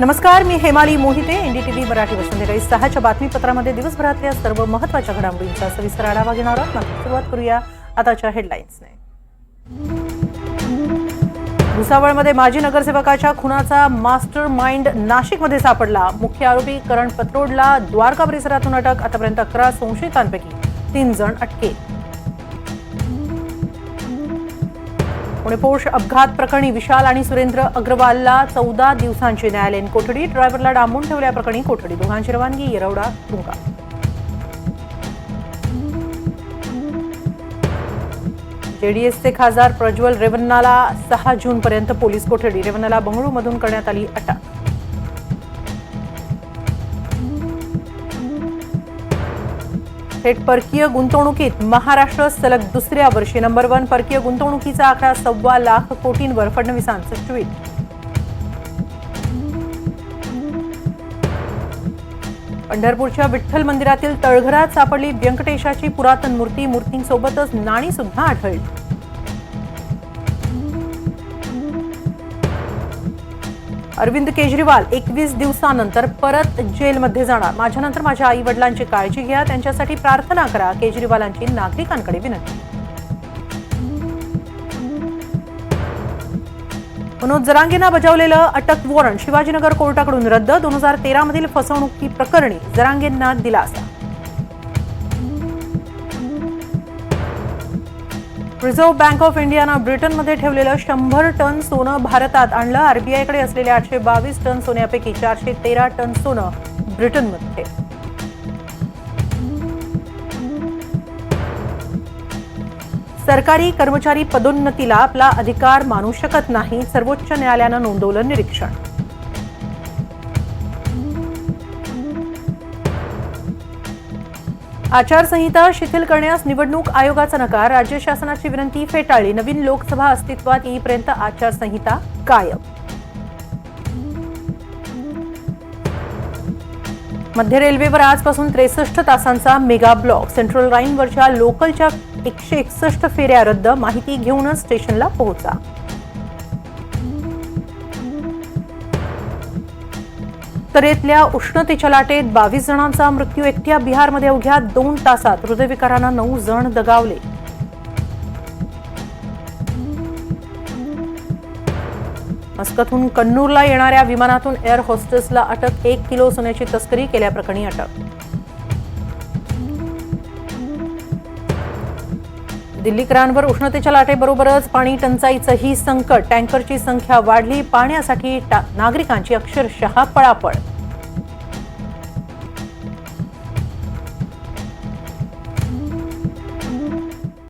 नमस्कार मी हेमाली मोहिते एनडीटीव्ही मराठी संध्याकाळी सहाच्या बातमीपत्रामध्ये दिवसभरातल्या सर्व महत्त्वाच्या घडामोडींचा सविस्तर आढावा घेणार आहोत. मात्र सुरुवात करूया आताच्या हेडलाईन्सने. भुसावळमध्ये माजी नगरसेवकाच्या खुनाचा मास्टर माइंड नाशिकमध्ये सापडला. मुख्य आरोपी करण पत्रोडला द्वारका परिसरातून अटक. आतापर्यंत अकरा संशयितांपैकी तीन जण अटकेत. पुणे पोर्श अपघात प्रकरणी विशाल आणि सुरेंद्र अग्रवालला चौदा दिवसांची न्यायालयीन कोठडी. ड्रायव्हरला डांबून ठेवल्याप्रकरणी कोठडी. दोघांची रवानगी येरवडा तुंगा जेडीएसचे खासदार प्रज्वल रेवन्नाला सहा जूनपर्यंत पोलीस कोठडी. रेवन्नाला बंगळूमधून करण्यात आली अटक. थेट परकीय गुंतवणुकीत महाराष्ट्र सलग दुसऱ्या वर्षी नंबर वन परकीय गुंतवणुकीचा आकडा सव्वा लाख कोटींवर फडणवीसांचं ट्विट. पंढरपूरच्या विठ्ठल मंदिरातील तळघरात सापडली व्यंकटेशाची पुरातन मूर्ती मूर्तींसोबतच नाणी सुद्धा आढळली. अरविंद केजरीवाल एकवीस दिवसानंतर परत जेलमध्ये जाणार. माझ्यानंतर माझ्या आई वडिलांची काळजी घ्या त्यांच्यासाठी प्रार्थना करा केजरीवालांची नागरिकांकडे विनंती. मनोज जरांगेंना बजावलेलं अटक वॉरंट शिवाजीनगर कोर्टाकडून रद्द. दोन हजार तेरामधील फसवणुकी प्रकरणी जरांगेंना दिलासा. रिझर्व्ह बँक ऑफ इंडियानं ब्रिटनमध्ये ठेवलेलं शंभर टन सोनं भारतात आणलं. आरबीआयकडे असलेल्या आठशे बावीस टन सोन्यापैकी चारशे तेरा टन सोनं ब्रिटनमध्ये सरकारी कर्मचारी पदोन्नतीला आपला अधिकार मानू शकत नाही. सर्वोच्च न्यायालयानं नोंदवलं निरीक्षण. आचारसंहिता शिथिल करण्यास निवडणूक आयोगाचा नकार राज्य शासनाची विनंती फेटाळली नवीन लोकसभा अस्तित्वात येईपर्यंत आचारसंहिता कायम. मध्य रेल्वेवर आजपासून त्रेसष्ट तासांचा मेगा ब्लॉक सेंट्रल लाईनवरच्या लोकलच्या एकशे एकसष्ट फेऱ्या रद्द माहिती घेऊनच स्टेशनला पोहोचा. उत्तरेतल्या उष्णतेच्या लाटेत बावीस जणांचा मृत्यू एकट्या बिहारमध्ये अवघ्या दोन तासात हृदयविकारानं नऊ जण दगावले. मस्कतहून कन्नूरला येणाऱ्या विमानातून एअर होस्टेसला अटक एक किलो सोन्याची तस्करी केल्याप्रकरणी अटक. दिल्लीकरांवर उष्णतेच्या लाटेबरोबरच पाणी टंचाईचंही संकट. टँकरची संख्या वाढली. पाण्यासाठी टा- नागरिकांची अक्षरशः पळापळ.